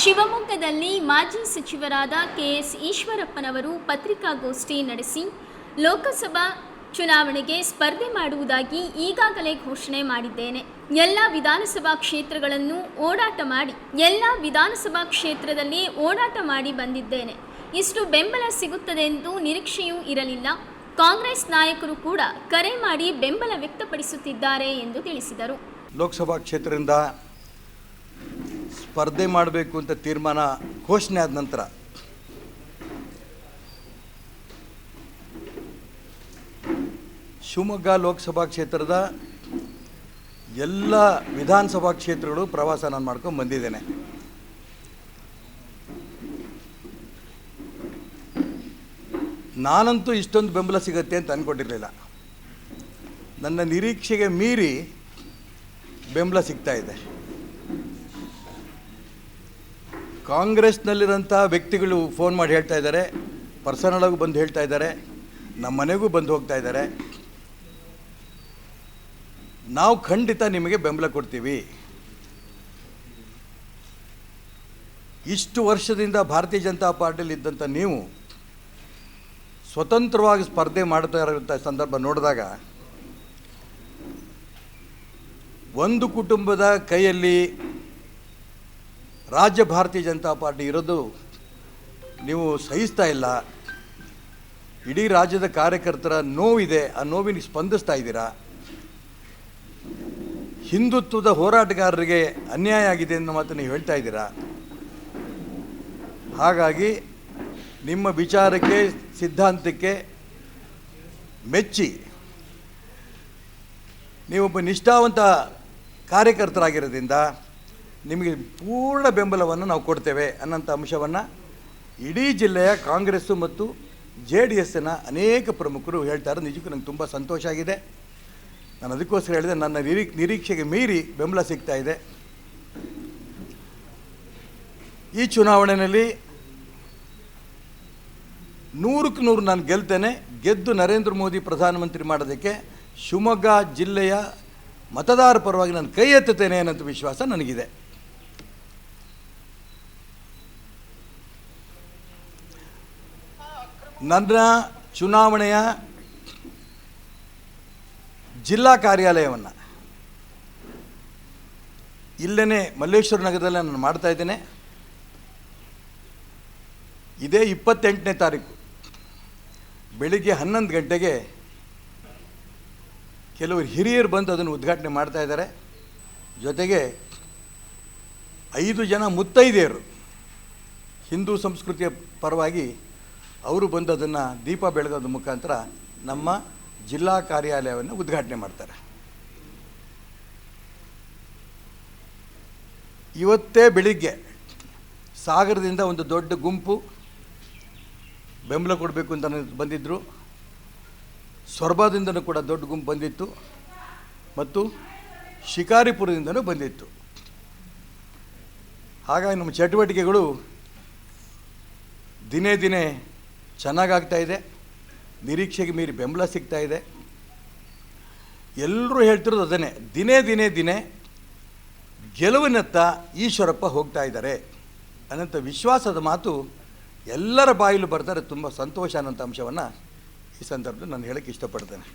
ಶಿವಮೊಗ್ಗದಲ್ಲಿ ಮಾಜಿ ಸಚಿವರಾದ ಕೆಎಸ್ ಈಶ್ವರಪ್ಪನವರು ಪತ್ರಿಕಾಗೋಷ್ಠಿ ನಡೆಸಿ ಲೋಕಸಭಾ ಚುನಾವಣೆಗೆ ಸ್ಪರ್ಧೆ ಮಾಡುವುದಾಗಿ ಈಗಾಗಲೇ ಘೋಷಣೆ ಮಾಡಿದ್ದೇನೆ. ಎಲ್ಲ ವಿಧಾನಸಭಾ ಕ್ಷೇತ್ರಗಳನ್ನು ಓಡಾಟ ಮಾಡಿ, ಎಲ್ಲ ವಿಧಾನಸಭಾ ಕ್ಷೇತ್ರದಲ್ಲಿ ಓಡಾಟ ಮಾಡಿ ಬಂದಿದ್ದೇನೆ. ಇಷ್ಟು ಬೆಂಬಲ ಸಿಗುತ್ತದೆ ಎಂದು ನಿರೀಕ್ಷೆಯೂ ಇರಲಿಲ್ಲ. ಕಾಂಗ್ರೆಸ್ ನಾಯಕರು ಕೂಡ ಕರೆ ಮಾಡಿ ಬೆಂಬಲ ವ್ಯಕ್ತಪಡಿಸುತ್ತಿದ್ದಾರೆ ಎಂದು ತಿಳಿಸಿದರು. ಲೋಕಸಭಾ ಕ್ಷೇತ್ರದಿಂದ ಸ್ಪರ್ಧೆ ಮಾಡಬೇಕು ಅಂತ ತೀರ್ಮಾನ ಘೋಷಣೆ ಆದ ನಂತರ ಶಿವಮೊಗ್ಗ ಲೋಕಸಭಾ ಕ್ಷೇತ್ರದ ಎಲ್ಲ ವಿಧಾನಸಭಾ ಕ್ಷೇತ್ರಗಳು ಪ್ರವಾಸ ನಾನು ಮಾಡ್ಕೊಂಡು ಬಂದಿದ್ದೇನೆ. ನಾನಂತೂ ಇಷ್ಟೊಂದು ಬೆಂಬಲ ಸಿಗುತ್ತೆ ಅಂತ ಅಂದ್ಕೊಂಡಿರಲಿಲ್ಲ ನನ್ನ ನಿರೀಕ್ಷೆಗೆ ಮೀರಿ ಬೆಂಬಲ ಸಿಗ್ತಾ ಇದೆ. ಕಾಂಗ್ರೆಸ್ನಲ್ಲಿರೋಂಥ ವ್ಯಕ್ತಿಗಳು ಫೋನ್ ಮಾಡಿ ಹೇಳ್ತಾ ಇದ್ದಾರೆ ಪರ್ಸನಲಾಗೂ ಬಂದು ಹೇಳ್ತಾ ಇದ್ದಾರೆ, ನಮ್ಮ ಮನೆಗೂ ಬಂದು ಹೋಗ್ತಾ ಇದ್ದಾರೆ. ನಾವು ಖಂಡಿತ ನಿಮಗೆ ಬೆಂಬಲ ಕೊಡ್ತೀವಿ. ಇಷ್ಟು ವರ್ಷದಿಂದ ಭಾರತೀಯ ಜನತಾ ಪಾರ್ಟಿಯಲ್ಲಿ ಇದ್ದಂಥ ನೀವು ಸ್ವತಂತ್ರವಾಗಿ ಸ್ಪರ್ಧೆ ಮಾಡ್ತಾ ಇರೋಂಥ ಸಂದರ್ಭ ನೋಡಿದಾಗ, ಒಂದು ಕುಟುಂಬದ ಕೈಯಲ್ಲಿ ರಾಜ್ಯ ಭಾರತೀಯ ಜನತಾ ಪಾರ್ಟಿ ಇರೋದು ನೀವು ಸಹಿಸ್ತಾ ಇಲ್ಲ. ಇಡೀ ರಾಜ್ಯದ ಕಾರ್ಯಕರ್ತರ ನೋವಿದೆ, ಆ ನೋವಿನ ಸ್ಪಂದಿಸ್ತಾ ಇದ್ದೀರಾ? ಹಿಂದುತ್ವದ ಹೋರಾಟಗಾರರಿಗೆ ಅನ್ಯಾಯ ಆಗಿದೆ ಅನ್ನೋ ಮಾತು ನೀವು ಹೇಳ್ತಾ ಇದ್ದೀರಾ? ಹಾಗಾಗಿ ನಿಮ್ಮ ವಿಚಾರಕ್ಕೆ, ಸಿದ್ಧಾಂತಕ್ಕೆ ಮೆಚ್ಚಿ ನೀವೊಬ್ಬ ನಿಷ್ಠಾವಂತ ಕಾರ್ಯಕರ್ತರಾಗಿರೋದ್ರಿಂದ ನಿಮಗೆ ಪೂರ್ಣ ಬೆಂಬಲವನ್ನು ನಾವು ಕೊಡ್ತೇವೆ ಅನ್ನೋಂಥ ಅಂಶವನ್ನು ಇಡೀ ಜಿಲ್ಲೆಯ ಕಾಂಗ್ರೆಸ್ಸು ಮತ್ತು ಜೆ ಡಿ ಎಸ್ಸಿನ ಅನೇಕ ಪ್ರಮುಖರು ಹೇಳ್ತಾರೆ. ನಿಜಕ್ಕೂ ನಂಗೆ ತುಂಬ ಸಂತೋಷ ಆಗಿದೆ. ನಾನು ಅದಕ್ಕೋಸ್ಕರ ಹೇಳಿದೆ, ನನ್ನ ನಿರೀ, ನಿರೀಕ್ಷೆಗೆ ಮೀರಿ ಬೆಂಬಲ ಸಿಗ್ತಾ ಇದೆ. ಈ ಚುನಾವಣೆಯಲ್ಲಿ ನೂರಕ್ಕೆ ನೂರು ನಾನು ಗೆಲ್ತೇನೆ. ಗೆದ್ದು ನರೇಂದ್ರ ಮೋದಿ ಪ್ರಧಾನಮಂತ್ರಿ ಮಾಡೋದಕ್ಕೆ ಶಿವಮೊಗ್ಗ ಜಿಲ್ಲೆಯ ಮತದಾರ ಪರವಾಗಿ ನಾನು ಕೈ ಎತ್ತುತ್ತೇನೆ ಅನ್ನೋಂಥ ವಿಶ್ವಾಸ ನನಗಿದೆ. ನನ್ನ ಚುನಾವಣೆಯ ಜಿಲ್ಲಾ ಕಾರ್ಯಾಲಯವನ್ನು ಇಲ್ಲೇ ಮಲ್ಲೇಶ್ವರ ನಗರದಲ್ಲಿ ನಾನು ಮಾಡ್ತಾ ಇದ್ದೇನೆ. ಇದೇ ಇಪ್ಪತ್ತೆಂಟನೇ ತಾರೀಕು. ಬೆಳಿಗ್ಗೆ ಹನ್ನೊಂದು ಗಂಟೆಗೆ ಕೆಲವರು ಹಿರಿಯರು ಬಂದು ಅದನ್ನು ಉದ್ಘಾಟನೆ ಮಾಡ್ತಾ ಇದ್ದಾರೆ. ಜೊತೆಗೆ ಐದು ಜನ ಮುತ್ತೈದೆಯರು ಹಿಂದೂ ಸಂಸ್ಕೃತಿಯ ಪರವಾಗಿ ಅವರು ಬಂದು ಅದನ್ನು ದೀಪ ಬೆಳಗೋದ್ರ ಮುಖಾಂತರ ನಮ್ಮ ಜಿಲ್ಲಾ ಕಾರ್ಯಾಲಯವನ್ನು ಉದ್ಘಾಟನೆ ಮಾಡ್ತಾರೆ. ಇವತ್ತೇ ಬೆಳಿಗ್ಗೆ ಸಾಗರದಿಂದ ಒಂದು ದೊಡ್ಡ ಗುಂಪು ಬೆಂಬಲ ಕೊಡಬೇಕು ಅಂತ ಬಂದಿದ್ದರು ಸೊರಬದಿಂದನೂ ಕೂಡ ದೊಡ್ಡ ಗುಂಪು ಬಂದಿತ್ತು ಮತ್ತು ಶಿಕಾರಿಪುರದಿಂದನೂ ಬಂದಿತ್ತು. ಹಾಗಾಗಿ ನಮ್ಮ ಚಟುವಟಿಕೆಗಳು ದಿನೇ ದಿನೇ ಚೆನ್ನಾಗಾಗ್ತಾ ಇದೆ. ನಿರೀಕ್ಷೆಗೆ ಮೀರಿ ಬೆಂಬಲ ಸಿಗ್ತಾ ಇದೆ. ಎಲ್ಲರೂ ಹೇಳ್ತಿರೋದು ಅದನ್ನೇ. ದಿನೇ ದಿನೇ ದಿನೇ ಗೆಲುವಿನತ್ತ ಈಶ್ವರಪ್ಪ ಹೋಗ್ತಾ ಇದ್ದಾರೆ. ಅನ್ನಂಥ ವಿಶ್ವಾಸದ ಮಾತು ಎಲ್ಲರ ಬಾಯಿಲು ಬರ್ತಾರೆ. ತುಂಬ ಸಂತೋಷ ಅನ್ನೋಂಥ ಅಂಶವನ್ನು ಈ ಸಂದರ್ಭದಲ್ಲಿ ನಾನು ಹೇಳಕ್ಕೆ ಇಷ್ಟಪಡ್ತೇನೆ.